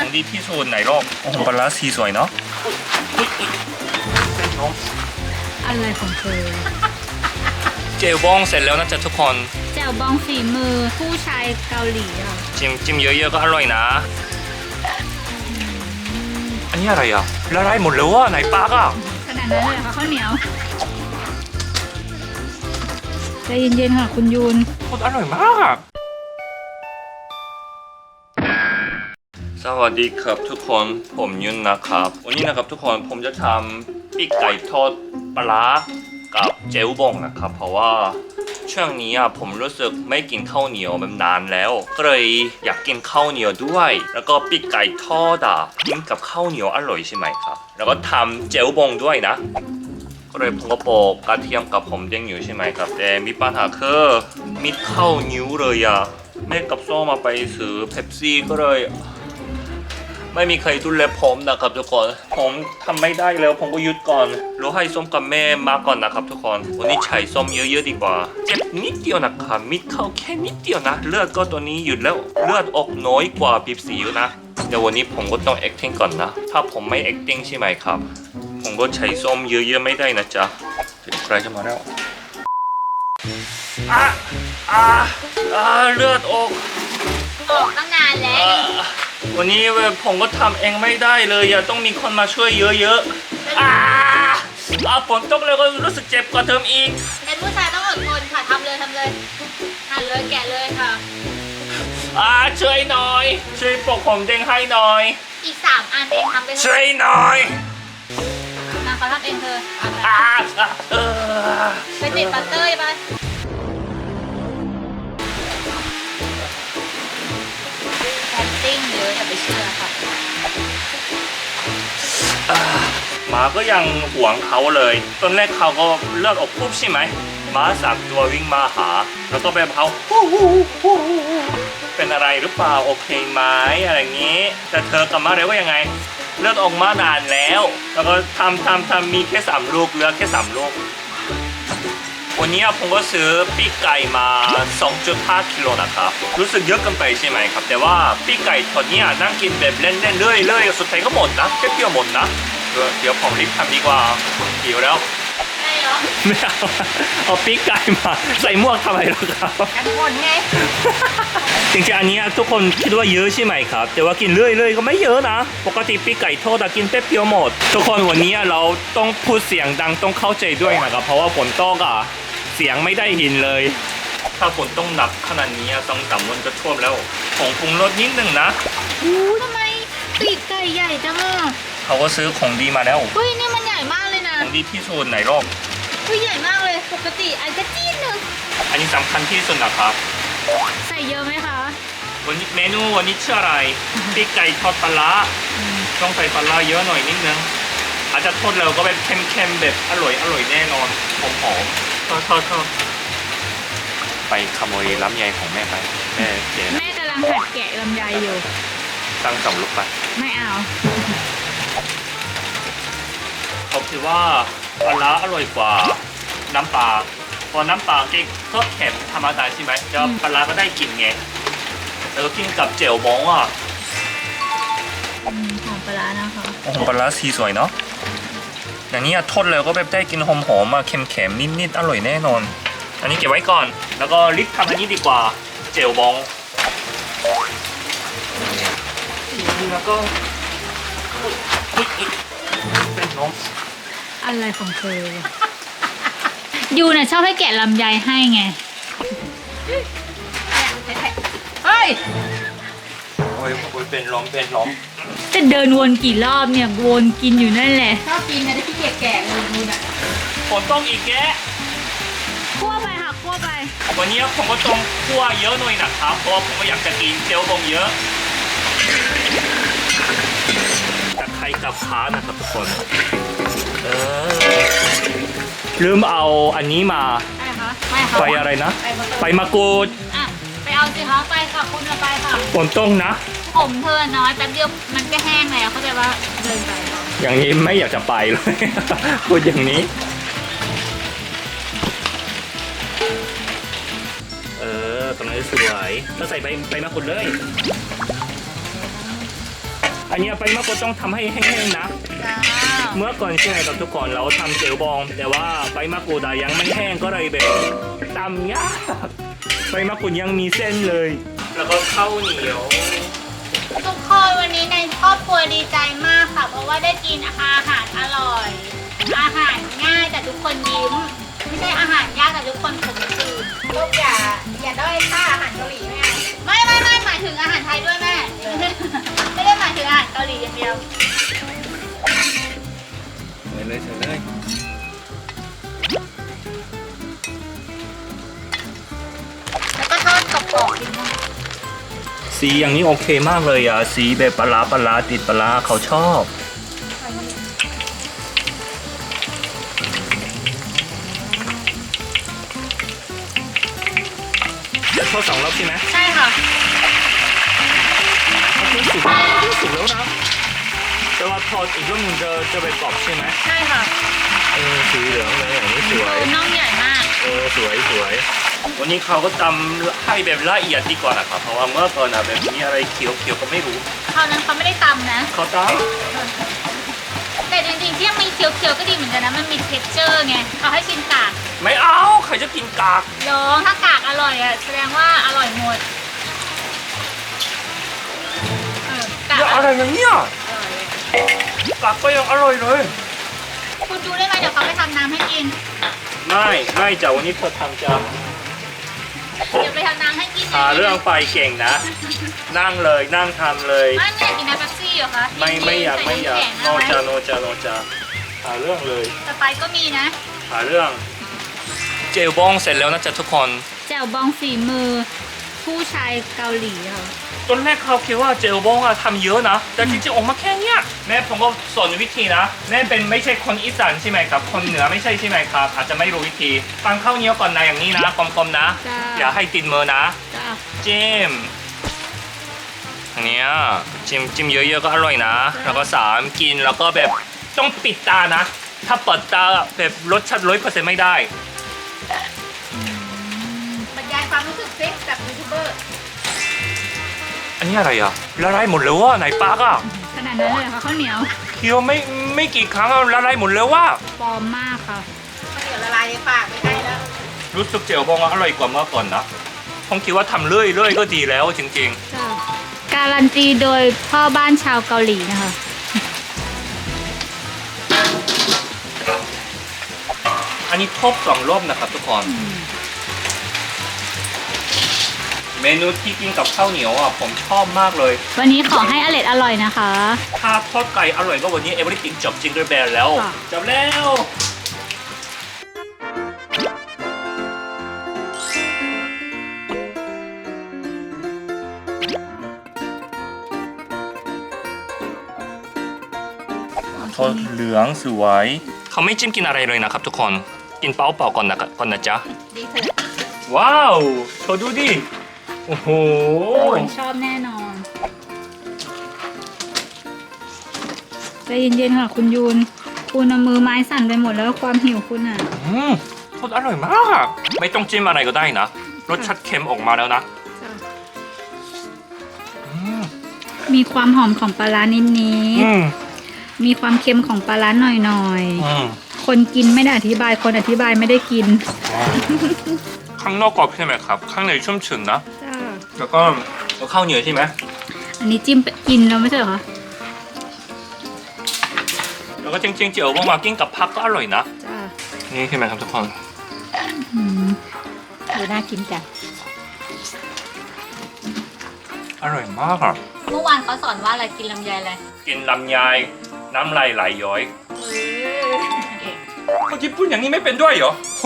ของดีที่สุดในโลกโอ้โหปลาร้าสีสวยเนาะอุ๊ยอุ๊ยเป็นลมอะไรของเธอเจลบ้องเสร็จแล้วนะจ๊ะทุกคนแจ่วบองฝีมือผู้ชายเกาหลีอะจิ้มจิ้มเยอะๆก็อร่อยนะ อันนี้อะไรอะละลายหมดแล้วว่ะไหนปลากอะขนาดนั้นเลยเหรอคะข้าวเหนียวใจเย็นๆค่ะคุณยูนโคตรอร่อยมาก สวัสดีครับทุกคนผมยุนนะครับ วันนี้นะครับทุกคนผมจะทำปีกไก่ทอดปลากับเจลบองนะครับ เพราะว่าช่วงนี้อะผมรู้สึกไม่กินข้าวเหนียวมานานแล้ว ก็เลยอยากกินข้าวเหนียวด้วย แล้วก็ปีกไก่ทอดอะกินกับข้าวเหนียวอร่อยใช่ไหมครับ แล้วก็ทำเจลบองด้วยนะ ก็เลยผมก็โปะกระเทียมกับผมเด้งอยู่ใช่ไหมครับ แต่มีปัญหาคือมิดเข้านิ้วเลยอะแม่กับโซ่มาไปซื้อเพปซี่ก็เลย ไม่มีใครดูแลผมนะครับทุกคน ผมทำไม่ได้แล้วผมก็หยุดก่อนรู้ให้ส้มกับแม่มาก่อนนะครับทุกคน วันนี้ใช้ส้มเยอะๆดีกว่าเจ็บนิดเดียวนะครับมิดเข้าแค่นิดเดียวนะ เลือดก็ตัวนี้หยุดแล้วเลือดออกน้อยกว่าบีบสีอยู่นะเดี๋ยววันนี้ผมก็ต้อง acting ก่อนนะ ถ้าผมไม่ acting ใช่ไหมครับ ผมก็ใช้ส้มเยอะๆไม่ได้นะจ๊ะถึงใครจะมาแล้วอะอะอะเลือดออกออกตั้งนานแล้อะ วันนี้ผมก็ทำเองไม่ได้เลยอะต้องมีคนมาช่วยเยอะๆอะอะฝนตกเลยก็รู้สึกเจ็บกว่าเดิมอีก เป็นผู้ชายต้องอดทนค่ะทำเลยทำเลยหั่นเลยแกะเลยค่ะ อะช่วยหน่อย ช่วยปกผมเด้งให้หน่อย อีกสามอันเองทำไปเลยช่วยหน่อยมาเขาทำเองเธอเอาไปอะอะเออไปติดปัตเตอร์ไป ก็ยังหวงเขาเลย ตอนแรกเขาก็เลือดออกปุ๊บใช่ไหมหมาสามตัววิ่งมาหา แล้วก็ไปเขาเป็นอะไรหรือเปล่าโอเคไหมอะไรอย่างนี้ แต่เธอกับมาเร็วว่ายังไง เลือดออกมานานแล้ว แล้วก็ทำทำทำมีแค่สามลูกเหลือแค่สามลูกวันนี้ผมก็ซื้อปีกไก่มา 2.5กิโลนะครับ รู้สึกเยอะเกินไปใช่ไหมครับ แต่ว่าปีกไก่ทอดเนี้นั่งกินแบบเล่นๆเรื่อยๆสุดท้ายก็หมดนะแค่เดียวหมดนะ เดี๋ยวเดี๋ยวผมรีบทำดีกว่าหิวแล้วได้เหรอไม่เอาเอาปีกไก่มาใส่หมวกทำไมล่ะครับ กันหมดไงจริงๆอันเนี้ยทุกคนคิดว่าเยอะใช่ไหมครับ แต่ว่ากินเรื่อยๆก็ไม่เยอะนะ ปกติปีกไก่ทอดอะกินแป๊บเดียวหมด ทุกคนวันนี้เราต้องพูดเสียงดังต้องเข้าใจด้วยนะครับ เพราะว่าฝนตกอะเสียงไม่ได้ยินเลย ถ้าฝนต้องหนักขนาดนี้อะต้องสามวันก็ท่วมแล้ว ของปรุงรสนิดนึงนะ อู้ทำไมปีกไก่ใหญ่จังอะ เขาก็ซื้อของดีมาแล้ว เฮ้ยนี่มันใหญ่มากเลยนะของดีที่สุดในโลกเฮ้ยใหญ่มากเลย ปกติอันก็จี๊ดหนึงอันนี้สำคัญที่สุดนะครับ ใส่เยอะไหมคะ วันนี้เมนูวันนี้ชื่ออะไรปีกไก่ทอดปลาร้าต้องใส่ปลาร้าเยอะหน่อยนิดนึง อาจจะทอดแล้วก็แบบเค็มๆแบบอร่อยอร่อยแน่นอนหอมหอมๆทอดทอดทอดไปขโมยล้ำใยของแม่ไปแม่เจ๊นะแม่กำลังหัดแกะลำไยอยู่ตั้งสองลูกไป ไม่เอา เขาคิดว่าปลาร้าอร่อยกว่าน้ำปลาพอน้ำปลาเก๊กก็เค็มธรรมดาใช่ไหมแล้วปลาร้าก็ได้กลิ่นไงแล้วก็กินกับเจลบองอะอืมหอมปลาร้านะคะโอ้โหปลาร้าสีสวยเนาะอย่างนี้อะทอดแล้วก็แบบได้กินหอมๆมาเค็มๆนิดๆอร่อยแน่นอน อันนี้เก็บไว้ก่อน แล้วก็รีบทำอันนี้ดีกว่าเจลบองแล้วก็อุ๊ยอุ๊ยอุ๊ยเป็นน้อง อะไรของเธอยูน่ะชอบให้แกะลำไยให้ไง เฮ้ย โอ้ยโอ้ยเป็นล้อมเป็นล้อมจะเดินวนกี่รอบเนี่ยวนกินอยู่นั่นแหละ ชอบกินนะที่พี่เกียจแกะเลยดูน่ะฝนต้องอีกแกะคั่วไปค่ะคั่วไป วันนี้ผมก็ต้องคั่วเยอะหน่อยนะครับ เพราะว่าผมก็อยากจะกินเจลบองเยอะตะไคร้กับค้านะครับทุกคน เออ ลืมเอาอันนี้มา ไปคะไปค่ะไปอะไรนะ ไปมาไปมะกรูดอะไปเอาสิคะไปค่ะคุณเอาไปค่ะฝนต้องนะ ผมเธอน้อยแป๊บเดียวมันก็แห้งแล้วเข้าใจว่าเดินไปอย่างนี้ไม่อยากจะไปเลย พูดอย่างนี้ เออกำลังสวยก็ใส่ใบใบมะกรูดเลย อันเนี้ยไปมากกว่าต้องทำให้แห้งๆนะ จ้า เมื่อก่อนใช่ไหมครับทุกคนเราทำเจลบอง แต่ว่าใบมะกรูดยังไม่แห้งก็เลยแบบตำยากใบมะกรูดยังมีเส้นเลย แล้วก็ข้าวเหนียวทุกคนวันนี้ในครอบครัวดีใจมากค่ะ เพราะว่าได้กินอาหารอร่อย อาหารง่ายแต่ทุกคนยิ้ม ไม่ใช่อาหารยากแต่ทุกคนขมขื่นลูกอย่าอย่าด้อยค่าอาหารเกาหลีแม่ไม่ไม่ไม่หมายถึงอาหารไทยด้วยแม่ไม่ได้หมายถึงอาหารเกาหลีอย่างเดียว เลยใส่เลยแล้วก็ทอดกรอบๆกินบ้างสีอย่างนี้โอเคมากเลยอะ สีแบบปลาร้าปลาร้าติดปลาร้าเขาชอบ จะทอดสองรอบใช่ไหมใช่ค่ะรู้สึกรู้สึกแล้วนะ แต่ว่าทอดอีกรอบหนึงจะจะไปกรอบใช่ไหมใช่ค่ะเออสีเหลืองเลยอย่างนี้สวยดูน่องใหญ่มากเออสวยสวย วันนี้เขาก็ตำให้แบบละเอียดดีกว่านะครับเพราะว่าเมื่อก่อนอะแบบมีอะไรเขียวเขียวๆก็ไม่รู้คราวนั้นเขาไม่ได้ตำนะ เขาตแต่จริงๆที่มีเคี้ยวๆก็ดีเหมือนกันนะมันมี t e x t อร์ไงเขาให้กินกากำไม่เอาใครจะกินกากลองถ้ากากอร่อยอะแสดงว่าอร่อยหมดเออกากอย่าออะไรร่อยอย่างเงี้ย กากก็ยังอร่อยเลยคุณดูได้ไหมเดี๋ยวเขาไปทำน้ำให้กิน ไม่ไม่จ้ะวันนี้เธอทำจ้ะเดี๋ยวไปทำน้ำให้กินหาเรื่องไปเก่งนะ นั่งเลยนั่งทำเลย ไม่ไม่อยากกินน้ำเป๊ปซี่เหรอคะไม่ไม่อยากไม่อยากใส่โนน้ำแข็จางเอาโนไว้จาโนจาหาเรื่องเลย สไปซ์ก็มีนะ หาเรื่อง เจลบองเสร็จแล้วนะจ๊ะทุกคน แจ่วบองฝีมือ ผู้ชายเกาหลีค่ะ ตอนแรกเขาคิดว่าเจลบองอะทำเยอะนะ แต่จริงๆออกมาแค่เนี้ยแม่ผมก็สอนวิธีนะแม่เป็นไม่ใช่คนอีสานใช่ไหมครับ คนเหนือไม่ใช่ใช่ไหมครับ อาจจะไม่รู้วิธีตั้งข้าวเหนียวก่อนนะอย่างนี้นะกลมๆนะ จ้า อย่าให้ติดมือนะ จ้าจิ้มอันเนี้ยจิ้มจิ้มเยอะๆก็อร่อยนะ แล้วก็สามกินแล้วก็แบบต้องปิดตานะ ถ้าเปิดตาแบบรสชาติร้อยเปอร์เซ็นต์ไม่ได้ บรรยายความรู้สึกซิกับยูทูบเบอร์ อันนี้อะไรอะละลายหมดแล้วว่ะไหนปากอะขนาดนั้นเลยเหรอคะข้าวเหนียวเคี้ยวไม่ไม่กี่ครั้งอะละลายหมดแล้วว่ะปลอมมากค่ะข้าวเหนียวละลายในปากไม่ได้แล้ว รู้สึกเจลบองอะอร่อยกว่าเมื่อก่อนนะผมคิดว่าทำเรื่อยๆก็ดีแล้วจริงจ้าการันตีโดยพ่อบ้านชาวเกาหลีนะคะ ๆ อันนี้ทบสองรอบนะครับทุกคน เมนูที่กินกับข้าวเหนียวอะผมชอบมากเลย วันนี้ขอให้อร่อยอร่อยนะคะ ถ้าทอดไก่อร่อยก็วันนี้เอเวอร์ติงจบจิงเกิลแบร์แล้วค่ะ จบแล้วทอดเหลืองสวย เขาไม่จิ้มกินอะไรเลยนะครับทุกคน กินเปล่าเปล่าๆก่อนนะก่อนนะจ๊ะ ดีเถอะว้าวเธอดูดิ โอ้โห คนชอบแน่นอนใจเย็นๆค่ะคุณยูน คุณเอามือไม้สั่นไปหมดแล้วความหิวคุณอะ อืมทอดอร่อยมาก ไม่ต้องจิ้มอะไรก็ได้นะ รสชาติเค็มออกมาแล้วนะอืมมีความหอมของปลาร้านิดอืมๆมีความเค็มของปลาร้าหน่อยอืมๆ คนกินไม่ได้อธิบาย คนอธิบายไม่ได้กิน ข้างนอกกรอบใช่ไหมครับ ข้างในชุ่มชื้นนะจ้า แล้วก็แล้วข้าวเหนียวใช่ไหมอันนี้จิ้มกินแล้วไม่ใช่เหรอคะแล้วก็จริงๆเจียวมากินกับผักก็อร่อยนะ จ้านี่ใช่ไหมครับทุกคนอืมดูน่ากินจังอร่อยมากอะเมื่อวานเขาสอนว่าอะไรกินลำไยอะไรกินลำไยน้ำลายไหลย้อยคนญี่ปุ่นอย่างนี้ไม่เป็นด้วยเหรอโห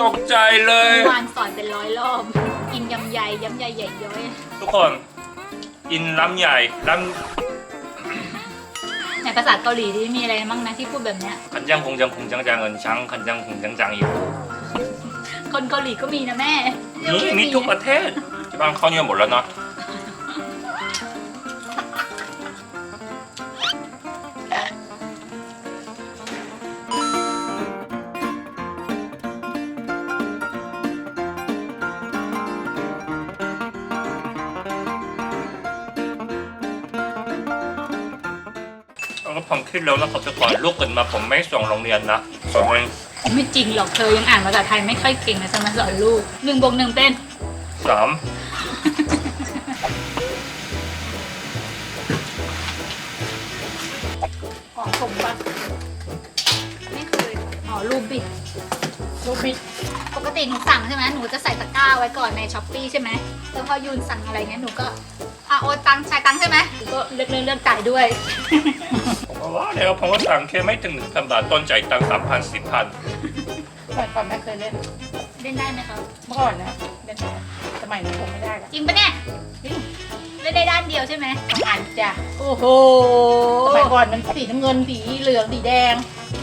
ตกใจเลย เมื่อวานสอนเป็นร้อยรอบ กินยำใยยำใยใหญ่ย้อย ทุกคนกินลำใหญ่ลในภาษาเกาหลีที่มีอะไรบ้างนะที่พูดแบบเนี้ยำคันจังคงจังคงจังจังเอินชังคันจังคงจังจังอยู่คนเกาหลีก็มีนะแม่นี่มีทุกประเทศที่บ้านเขาเนี่ยหมดแล้วเนาะ ก็ผมคิดแล้วนะครับทุกคนลูกเกิดมาผมไม่ส่งโรงเรียนนะส่งเองไม่จริงหรอกเธอยังอ่านภาษาไทยไม่ค่อยเก่งนะจะมาสอนลูกหนึ่งบวกหนึ่งเป็น สามของผมปะไม่เคยอ๋อรูปบิดลูกบิดปกติหนูสั่งใช่ไหมหนูจะใส่ตะกร้าไว้ก่อนในช้อปปีใช่ไหมแล้วพอยูนสั่งอะไรเงี้ยหนูก็อะโอนตังค์ใช้ตังค์ใช่ไหมก็เลือกเลือกเลือกจ่ายด้วยผมก็ ว่าแล้วผมก็สั่งแค่ไม่ถึงหนึ่งพันบาทต้นใจายตังสามพันสิบพันเมื่อก่อนแม่เคยเล่น เล่นได้ไหมครับ เมื่อก่อนนะเล่นได้สมัยนี้คงไม่ได้ละจริงปะเนี่ยเล่นได้ด้านเดียวใช่ไหมต้องอ่านจ้ะโอ้โหสมัยก่อนมันสีน้ำเงินสีเหลืองสีแดง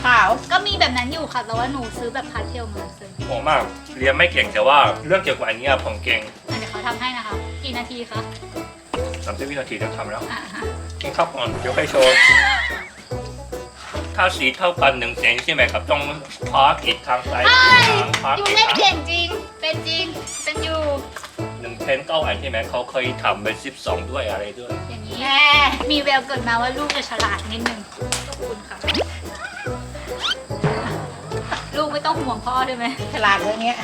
ขาวก็มีแบบนั้นอยู่ค่ะแต่ว่าหนูซื้อแบบพาร์ทเทลมาซื้อโหมากเรียนไม่เก่งแต่ว่าเรื่องเกี่ยวกับอันเนี้ยผมเก่งอะเดี๋ยวเขาทำให้นะคะกี่นาทีคะสามสิบวินาทีจะทำแล้ว อ่าฮะ กินข้าวก่อนเดี๋ยวไปโชว์ ถ้าสีเท่ากันหนึ่งเซนใช่ไหมครับต้องพาร์กอีกทางซ้ายใช่ทางพาร์กยูอีกเล่นทางเก่งจริง เป็นจริง เป็นอยู่หนึ่งเซนเก้าอันใช่ไหมเขาเคยทำเป็นสิบสองด้วยอะไรด้วย อย่างนี้แม่มีแววเกิดมาว่าลูกจะฉลาดนิดนึงขอบคุณค่ะ ลูกไม่ต้องห่วงพ่อได้ไหมฉลาดเรื่องเนี้ย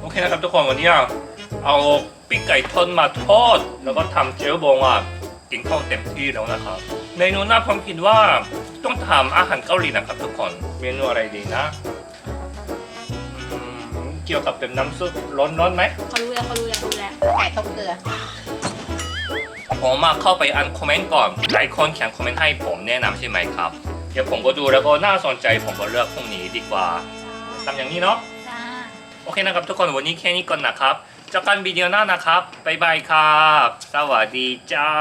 โอเคนะครับทุกคนวันนี้เอา ปิ้งไก่ทอดมาทอด แล้วก็ทำเจลบองอะกินข้าวเต็มที่แล้วนะครับ เมนูหน้าผมคิดว่าต้องทำอาหารเกาหลีนะครับทุกคนเมนูอะไรดีนะอืมเกี่ยวกับเป็นน้ำซุปร้อนๆไหมเขารู้แล้วเขารู้แล้วรู้แล้วไก่ต้มเกลือผมมาเข้าไปอ่านคอมเมนต์ก่อนหลายคนเขียนคอมเมนต์ให้ผมแนะนำใช่ไหมครับ เดี๋ยวผมก็ดูแล้วก็น่าสนใจผมก็เลือกพรุ่งนี้ดีกว่าทำอย่างนี้เนาะจ้าโอเคนะครับทุกคนวันนี้แค่นี้ก่อนนะครับ เจอกันวิดีโอหน้านะครับบ๊ายบายครับ สวัสดีเจ้า